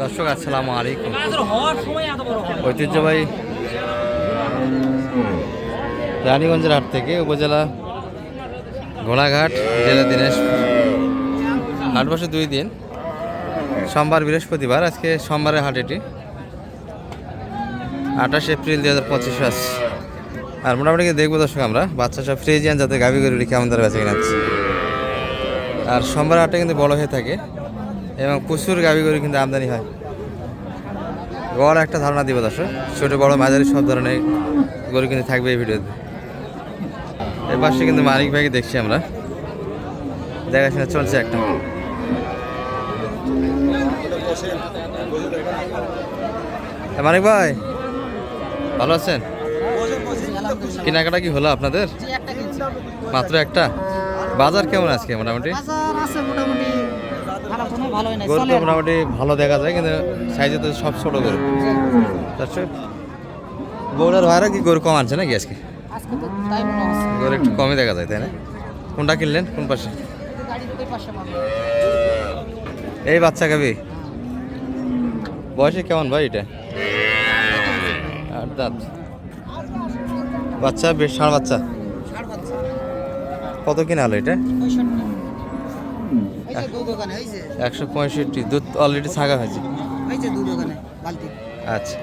দর্শক, আসসালামু আলাইকুম। ঐতিহ্যবাহী রানীগঞ্জের হাট থেকে উপজেলা ঘোড়াঘাট, জেলা দিনেশ হাট বসে দুই দিন। সোমবার বৃহস্পতিবার, আজকে সোমবারের হাট এটি। আঠাশ এপ্রিল দু হাজার পঁচিশ আর মোটামুটি দেখব দর্শক আমরা, বাচ্চা সব ফ্রিজিয়ান, যাতে গাভি গরুটি কেমন তারা বেঁচে কিনাচ্ছে আর সোমবার হাটে কিন্তু বড় হয়ে থাকে এবং প্রচুর গাভি গরু কিন্তু আমদানি হয়। গড় একটা ধারণা দিব দর্শক, ছোটো, বড়, মাঝারি সব ধরনের গরু কিন্তু থাকবে এই ভিডিওতে। এর পাশে কিন্তু মালিক ভাইকে দেখছি আমরা। দেখাশোনা চলছে একটা। মানিক ভাই, ভালো আছেন? কেনাকাটা কি হলো আপনাদের? মাত্র একটা? বাজার কেমন আজকে মোটামুটি? আছে মোটামুটি গরু তো ভালো দেখা যায় কিন্তু সাইজে তো সব ছোট গরু। গরুর ভাড়া কি গরু কম আনছে নাকি আজকে? গরু একটু কমই দেখা যায় তাই না? কোনটা কিনলেন? কোন পাশে? এই বাচ্চা খাবি বয়সে কেমন ভাই এটা? আট দাঁত বাচ্চা বেশ ষাঁড় বাচ্চা। বাচ্চা। কত কিনা হলো এটা পঁয়ষট্টি এই যে দু দোকানে এই যে একশো পঁয়ষট্টি দুধ অলরেডি ছাগা হয়েছে? আচ্ছা।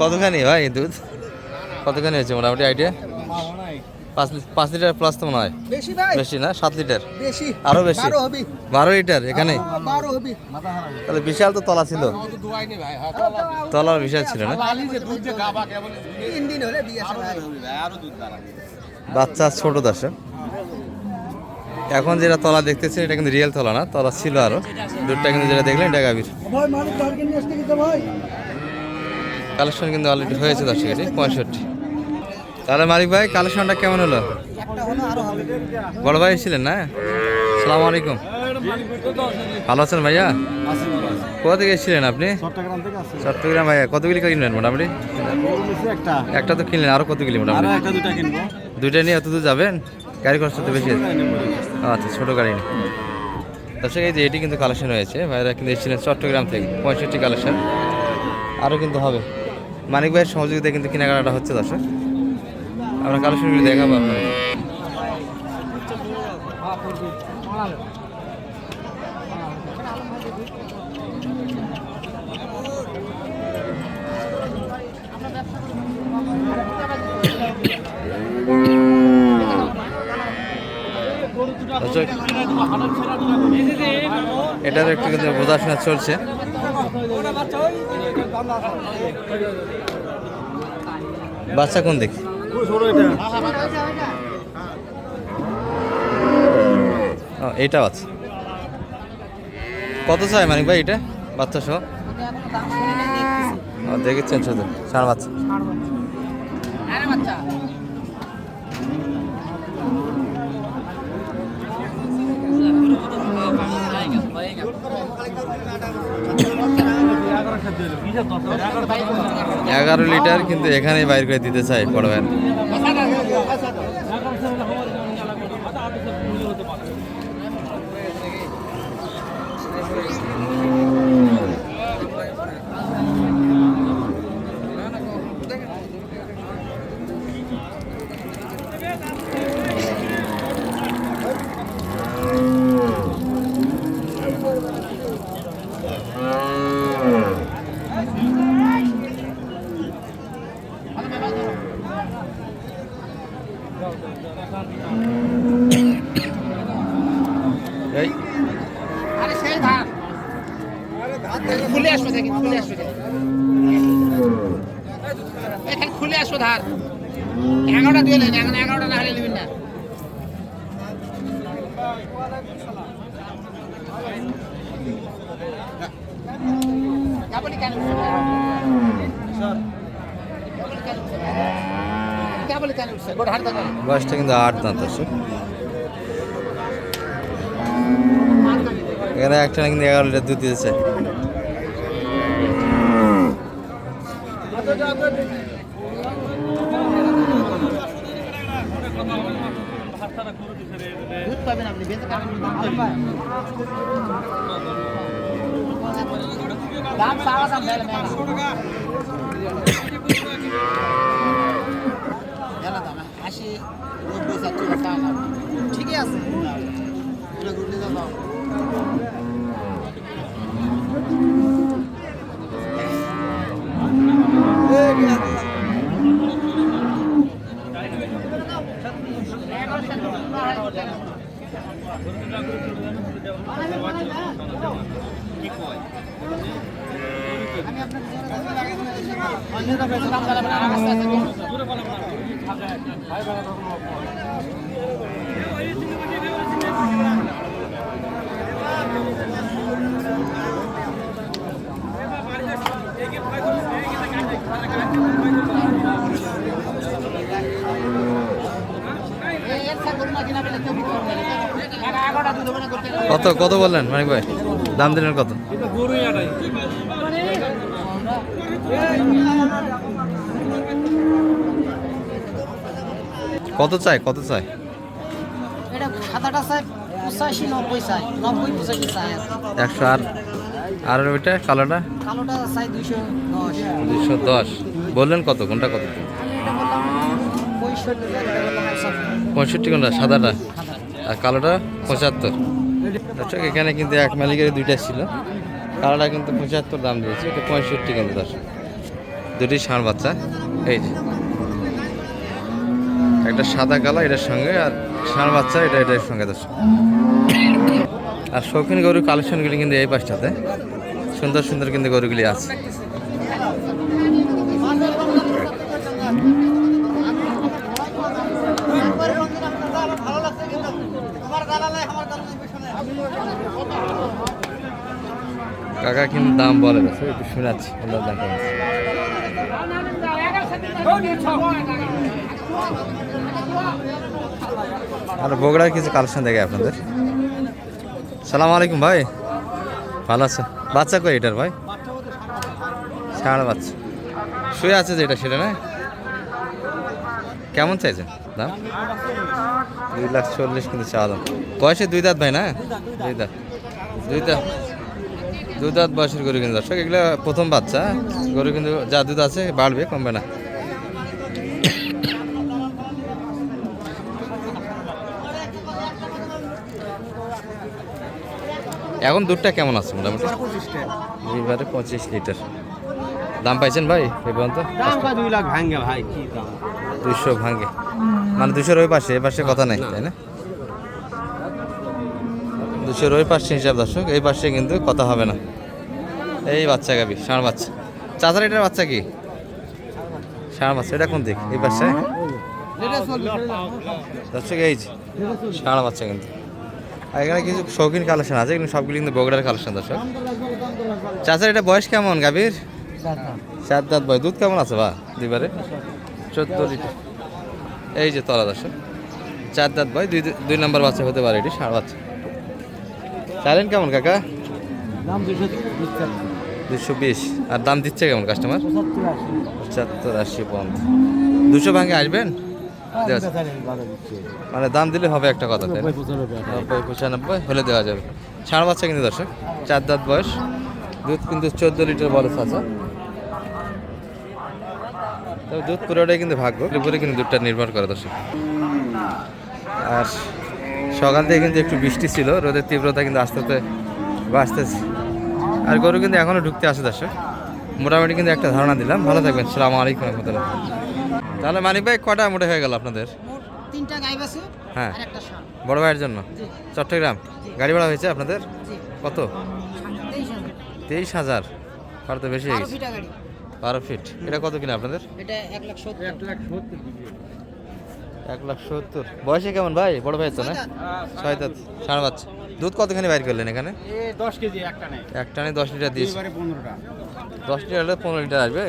কতখানি ভাই দুধ? কতখানি হয়েছে? মোটামুটি আইডিয়া পাঁচ লি- পাঁচ লিটার প্লাস তো মনে হয়। বেশি ভাই। বেশি না? সাত লিটার? বেশি। আরও বেশি? বারো হবি। বারো লিটার এখানে? বারো হবি। তাহলে বিশাল তো তলা ছিল। তলার বিশাল ছিল না? বাচ্চা ছোট দাসে। এখন যেটা তলা দেখতেছেন এটা কিন্তু রিয়েল তলা না তলা ছিল আরও। দুধটা কিন্তু যেটা দেখলেন এটা গাভীর। কালেকশন কিন্তু অলরেডি হয়েছে দশ কেজি পঁয়ষট্টি। তাহলে মালিক ভাই কালেকশনটা কেমন হলো? বড় ভাই ছিলেন না? সালাম আলাইকুম। ভালো আছেন ভাইয়া? কোথা থেকে এসেছিলেন আপনি? চট্টগ্রাম ভাইয়া। কতগুলি কিনলেন মোটামুটি? একটা তো কিনলেন আরও কতগুলি মোটামুটি? দুইটা নিয়ে এত দূর যাবেন? গাড়ি খরচ তো বেশি। আছে আচ্ছা ছোটো গাড়ি নিয়ে। দর্শক এই যে এটি কিন্তু কালেকশন হয়েছে ভাইরা কিন্তু এসেছিলেন চট্টগ্রাম থেকে। পঁয়ষট্টি কালেকশন। আরও কিন্তু হবে। মানিক ভাইয়ের সহযোগিতায় কিন্তু কেনাকাটা হচ্ছে দর্শক। আমরা কালেকশনগুলি দেখাবো আপনাদের দর্শক এটার একটু কিন্তু বোঝাশোনা চলছে। বাচ্চা কোন দেখি ও, এইটাও আছে। কত চাই মানিক ভাই এটা? বাচ্চা সহ? দেখেছেন শুধু চার বাচ্চা। এগারো লিটার কিন্তু এখানেই বাইর করে দিতে চাই বড় ভাই। এই এগারোটা দিয়ে নেন এখন এগারোটা না হলে নেবেন না। বয়সটা কিন্তু আট দাঁত আছে। এখানে একটা না কিন্তু এগারো লিটার দুধ দিতেছে দুধ পাবেন আপনি বেঁচে খাবেন দুধ পাবেন। দাম পাওয়া দাম মেলা মেলা দাম দাম ঠিকই আছে এটা ঘুরতে যাব অন্যরা বেশি দাম বলে না আমার কাছে এই এর সাথে গরু না কিনা পেলে কেউ বিক্রি করবে না। এরা এগারোটা দুধ হবে না করতে কত কত বললেন মানিক ভাই? দাম দিলেন কত? কত চাই কত চাই এটা সাদাটা চাই পঁচাশি নব্বই চাই নব্বই পঁচাশি চাই একশো আর আর ওইটা কালোটা? কালোটা চাই দুইশো দশ। দুশো দশ। বললেন কত? কোনটা কত? পঁয়ষট্টি কোনটা? সাদাটা? আর কালোটা? পঁচাত্তর। দর্শক এখানে কিন্তু এক মালিকের দুইটা ছিল। কালোটা কিন্তু পঁচাত্তর দাম দিয়েছে। এটা পঁয়ষট্টি কিন্তু দর্শক। দুটি ষাঁড় বাচ্চা। এই যে। একটা সাদা কালো, এটার সঙ্গে, আর ষাঁড় বাচ্চা, এটা এটার সঙ্গে আর শৌখিন গরুর কালেকশনগুলি কিন্তু এই পাশটাতে। সুন্দর সুন্দর কিন্তু গরুগুলি আছে। কাকা কিন্তু দাম বলে একটু শোনাচ্ছি। আর বগুড়ার কিছু কালেকশন দেখে আপনাদের। সালাম আলাইকুম ভাই। ভালো আছে বাচ্চা কই এটার ভাই? ষাঁড় বাচ্চা। শুয়ে আছে যেটা, সেটা না? কেমন চাইছেন? দাম? দুই লাখ চল্লিশ কিন্তু চাওয়া দাম। বয়সে দুই দাঁত ভাই না? দুই দাঁত। দুই দাঁত। দুই দাঁত বয়সের গরু কিন্তু দর্শক, এগুলো প্রথম বাচ্চা। গরু কিন্তু যা দুধ আছে, বাড়বে, কমবে না। এখন দুধটা কেমন আছে মোটামুটি? পঁচিশ লিটার। দাম পাইছেন ভাই এই পর্যন্ত? দুই লাখ ভাঙ্গে ভাই কি দাম? দুশো ভাঙে। মানে দুশোর ওই পাশে এ পাশে কথা নেই তাই না? দুশোর ওই পাশে হিসাব দর্শক এই পাশে কিন্তু কথা হবে না। এই বাচ্চা গাবি ষাঁড় বাচ্চা। চাচার এটার বাচ্চা কি? ষাঁড় বাচ্চা এটা কোন দিক? এই পাশে? দর্শক এই যে ষাঁড় বাচ্চা কিন্তু। আর এখানে কিছু শৌখিন কালেকশন আছে কিন্তু সবগুলি কিন্তু বগুড়ার কালেকশন দর্শক। চাচার এটা বয়স কেমন গাভীর? চার দাঁত বয় দুধ কেমন আছে বা দুইবারে? চোদ্দ লিটার। এই যে তলা দর্শক। চার দাঁত বয় দুই দুই নম্বর বাচ্চা হতে পারে এটি ষাঁড় বাচ্চা। চাইলেন কেমন কাকা? দুশো বিশ। আর দাম দিচ্ছে কেমন কাস্টমার পঁচাত্তর আশি। পর্যন্ত দুশো ভাঙে আসবেন। মানে দাম দিলে হবে একটা কথা তাই নব্বই পঁচানব্বই হলে দেওয়া যাবে। ষাঁড় বাচ্চা কিন্তু দর্শক চার দাঁত বয়স দুধ কিন্তু চোদ্দ লিটার বড় চাচা তবে দুধ পুরোটাই কিন্তু ভাগ্য উপরে কিন্তু দুধটা নির্ভর করে দর্শক। আর সকাল থেকে কিন্তু একটু বৃষ্টি ছিল রোদের তীব্রতা কিন্তু আস্তে আস্তে বাঁচতেছে আর গরু কিন্তু এখনও ঢুকতে আসে দর্শক। মোটামুটি কিন্তু একটা ধারণা দিলাম। ভালো থাকবেন সালাম আলাইকুম রহমতুল্লাহ। তাহলে মানিক ভাই কটা মোটে হয়ে গেল আপনাদের? তিনটা গাই বাছুর হ্যাঁ। আর একটা ষাঁড়। বড় ভাইয়ের জন্য? চট্টগ্রাম? গাড়ি ভাড়া হয়েছে আপনাদের? কত? তেইশ হাজার। আর তো বেশি হয়ে গেছে। বারো ফিট। এটা কত কিনা আপনাদের? এটা এক লাখ সত্তর। বয়সে কেমন ভাই? বড় ভাই তো না? ছয় দাঁত সাড়ে বাচ্চা দুধ কতখানি বাইর করলেন এখানে? এ দশ কেজি একটা নেই। এক টানে দশ লিটার দিয়েছে। দশ লিটার হলে পনেরো লিটার আসবে?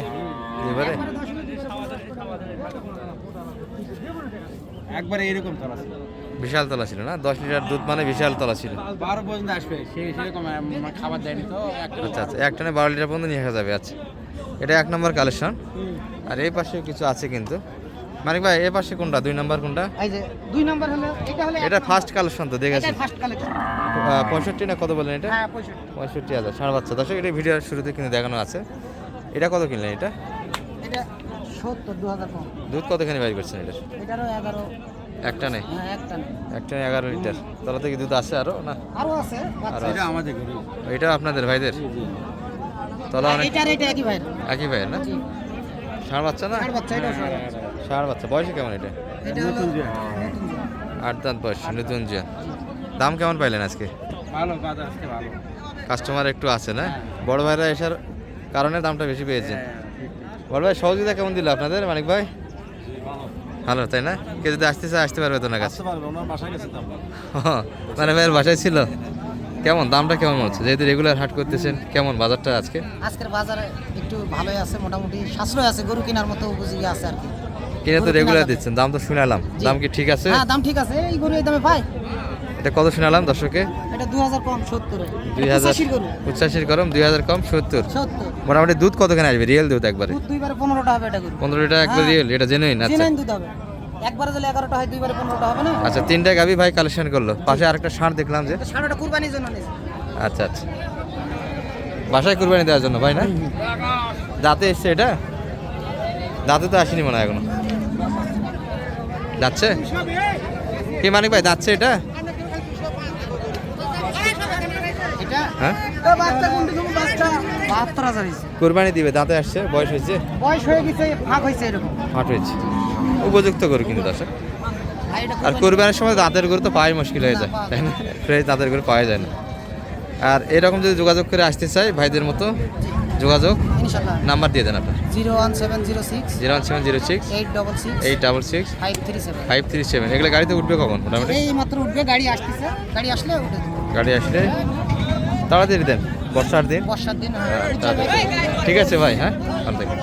এবারে একবারে এরকম তলা ছিল। বিশাল তলা ছিল না? দশ লিটার দুধ মানে বিশাল তলা ছিল। বারো পর্যন্ত আসবে সেই সেরকম আম- খাবার দেয়নি তো একটা আচ্ছা আচ্ছা এক টানে বারো লিটার পর্যন্ত নিয়ে আসা যাবে আচ্ছা। এটা এক নম্বর কালেকশন। আর এই পাশে কিছু আছে কিন্তু। মানিক ভাই এই পাশে কোনটা? দুই নম্বর কোনটা? এই যে দুই নাম্বার হলো এটা হলো এটা ফার্স্ট কালেকশন তো দেখেছি। এটা ফার্স্ট কালেকশন আহ, পঁয়ষট্টি না কত বলেন এটা? হ্যাঁ পঁয়ষট্টি। পঁয়ষট্টি হাজার ষাঁড় বাচ্চা দর্শক এটা ভিডিওর শুরুতে কিন্তু দেখানো আছে। এটা কত কিনলেন এটা সত্তর দু হাজার কম দুধ কতখানি বাইর করছেন এটা? এটারও এগারো। একটা নেই? হ্যাঁ একটা নেই। এগারো লিটার। তলা থেকে দুধ আছে আরও না? আরও আছে আরও এটা আমাদের এটা আপনাদের ভাইদের? তলা অনেক এটার একই ভাই একই ভাইয়ের না? জি। ষাঁড় বাচ্চা না? ষাঁড় বাচ্চা বয়সে কেমন এটা। আট দাঁত বয়স নতুন জিয়া দাম কেমন পাইলেন আজকে? আজকে ভালো। কাস্টমার একটু আছে না? বড় ভাইরা এসার কারণে দামটা বেশি পেয়েছেন। বড় ভাই সহযোগিতা কেমন দিল আপনাদের মানিক ভাই? ভালো তাই না? কে যদি আসতে চায় আসতে পারবে তো না কাছে। আসতে পারবে ওনার বাসায় মানে ভাইয়ের বাসায় ছিল? কেমন দামটা কেমন হচ্ছে? যেহেতু রেগুলার হাট করতেছেন কেমন বাজারটা আজকে? আজকের বাজারে একটু ভালোই আছে মোটামুটি সাশ্রয় আছে গরু কেনার মতো উপযোগী আছে আর কি। কিনে তো রেগুলার দিচ্ছেন দাম তো শুনালাম। দাম কি ঠিক আছে? হ্যাঁ দাম ঠিক আছে। এই গরু এই দামে পাই। এটা কত শুনালাম দর্শকে? দুই হাজার পঁচাশির গরম দুই হাজার কম সত্তর। মোটামুটি দুধ কতখানি আসবে? রিয়েল দুধ একবারে? পনেরোটা একবার। রিয়েল এটা জেনুইন আচ্ছা। একবারে হয় দুইবারে পনেরোটা হবে না? আচ্ছা তিনটা গাবি ভাই কালেকশন করল। পাশে আরেকটা ষাঁড় দেখলাম যে। তো কুরবানির জন্য আচ্ছা আচ্ছা। বাসায় কুরবানি দেওয়ার জন্য ভাই না? দাঁতে এসছে এটা? দাঁতে তো আসেনি মনে হয় এখনও। যাচ্ছে? কি মানিক ভাই যাচ্ছে এটা? হ্যাঁ? কুরবানি দিবে দাঁতে আসছে বয়স হয়েছে? বয়স হয়ে গেছে ফাঁক হয়েছে এরকম। হাট হয়েছে। উপযুক্ত গরু কিন্তু দর্শক। আর কোরবানির সময় দাঁতের গরু তো পাওয়াই মুশকিল হয়ে যায় তাই না? ফ্রেশ দাঁতের গরু পাওয়া যায় না। আর এরকম যদি যোগাযোগ করে আসতে চাই ভাইদের মতো যোগাযোগ নাম্বার দিয়ে দেন আপনার। Zero one seven zero six zero one seven zero six eight double six eight double six five three seven. Five three seven. এগুলো গাড়িতে উঠবে কখন মোটামুটি? এই মাত্র উঠবে গাড়ি আসতেছে। গাড়ি আসলে উঠে গাড়ি আসলে তাড়াতাড়ি দেন বর্ষার দিন। বর্ষার দিন। হ্যাঁ, তাড়াতাড়ি। ঠিক আছে ভাই হ্যাঁ ভালো থাকবেন